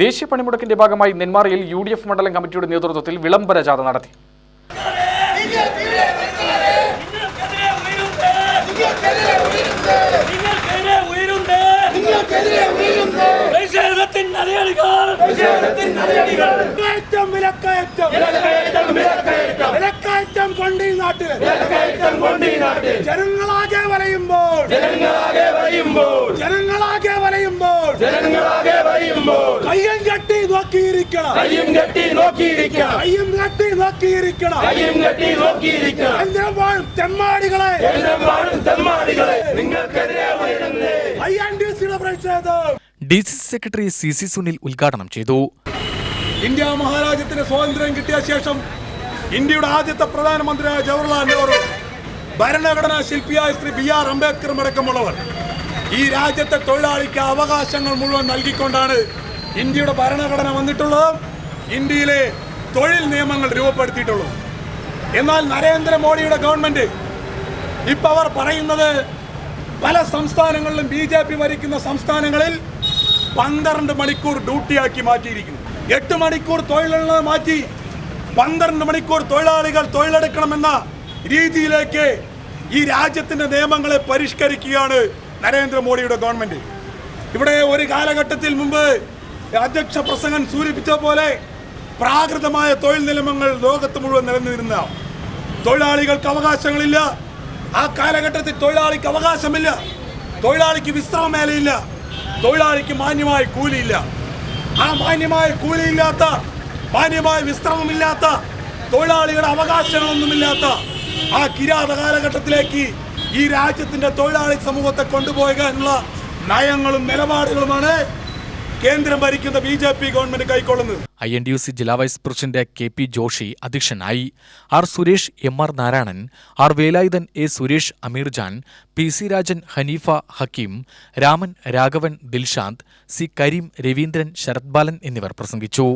ദേശീയ പണിമുടക്കിന്റെ ഭാഗമായി നെന്മാറയിൽ U D F മണ്ഡലം കമ്മിറ്റിയുടെ നേതൃത്വത്തിൽ വിളംബര ജാഥ നടത്തി. ജനങ്ങളാകെ ഉയരുന്നേ വലയുമ്പോൾ കയ്യും കെട്ടി നോക്കിയിരിക്കണം. കയ്യും കെട്ടി നോക്കിയിരിക്കണം. കയ്യും കെട്ടി നോക്കിയിരിക്കണം. കയ്യും കെട്ടി നോക്കിയിരിക്കണം. എന്തിനാണ് തെമ്മാടികളെ. എന്നെമ്പാടും തെമ്മാടികളെ. നിങ്ങൾക്കെതിരെ ഉയരുന്നേ. ഐ എൻ ഡി സിയുടെ പ്രതിഷേധം. D C C secretary C C Sunil ഉദ്ഘാടനം ചെയ്തു. ഇന്ത്യ മഹാരാജ്യത്തിന് സ്വാതന്ത്ര്യം കിട്ടിയ ശേഷം ഇന്ത്യയുടെ ആദ്യത്തെ പ്രധാനമന്ത്രിയായ ജവഹർലാൽ നെഹ്റു ഭരണഘടനാ ശില്പിയായ ശ്രീ ബി ആർ അംബേദ്കറും അടക്കമുള്ളവർ ഈ രാജ്യത്തെ തൊഴിലാളിക്ക് അവകാശങ്ങൾ മുഴുവൻ നൽകിക്കൊണ്ടാണ് ഇന്ത്യയുടെ ഭരണഘടന വന്നിട്ടുള്ളത്. ഇന്ത്യയിലെ തൊഴിൽ നിയമങ്ങൾ രൂപപ്പെടുത്തിയിട്ടുള്ളത്. എന്നാൽ നരേന്ദ്രമോദിയുടെ ഗവൺമെന്റ് ഇപ്പൊ അവർ പറയുന്നത് പല സംസ്ഥാനങ്ങളിലും ബി ജെ പി ഭരിക്കുന്ന സംസ്ഥാനങ്ങളിൽ പന്ത്രണ്ട് മണിക്കൂർ ഡ്യൂട്ടിയാക്കി മാറ്റിയിരിക്കുന്നു. എട്ട് മണിക്കൂർ തൊഴിലുള്ളത് മാറ്റി പന്ത്രണ്ട് മണിക്കൂർ തൊഴിലാളികൾ തൊഴിലെടുക്കണമെന്ന രീതിയിലേക്ക് ഈ രാജ്യത്തിന്റെ നിയമങ്ങളെ പരിഷ്കരിക്കുകയാണ് നരേന്ദ്രമോദിയുടെ ഗവൺമെന്റ് ഇവിടെ ഒരു കാലഘട്ടത്തിൽ മുമ്പ് അധ്യക്ഷ പ്രസംഗം സൂചിപ്പിച്ച പോലെ പ്രാകൃതമായ തൊഴിൽ നിയമങ്ങൾ ലോകത്ത് മുഴുവൻ നിലനിന്നിരുന്ന തൊഴിലാളികൾക്ക് അവകാശങ്ങളില്ല. ആ കാലഘട്ടത്തിൽ തൊഴിലാളിക്ക് അവകാശമില്ല. തൊഴിലാളിക്ക് വിശ്രമമേലയില്ല. തൊഴിലാളിക്ക് മാന്യമായ കൂലിയില്ല. ആ മാന്യമായ കൂലിയില്ലാത്ത മാന്യമായ വിശ്രമമില്ലാത്ത തൊഴിലാളികളുടെ അവകാശങ്ങളൊന്നുമില്ലാത്ത ആ കിരാത കാലഘട്ടത്തിലേക്ക് ഈ രാജ്യത്തിന്റെ തൊഴിലാളി സമൂഹത്തെ കൊണ്ടുപോകാനുള്ള നയങ്ങളും നിലപാടുകളുമാണ് കേന്ദ്രം ഭരിക്കുന്ന B J P government കൈക്കൊള്ളുന്നത്. I N D U C ജില്ലാ vice president K P Joshi അധ്യക്ഷനായി R Suresh M R Narayanan R Velayudhan A Suresh Ameerjan P C Rajan Hanifa Hakeem Raman Raghavan Dilshanth C Kareem Raveendran Sharath Balan എന്നിവർ പ്രസംഗിച്ചു.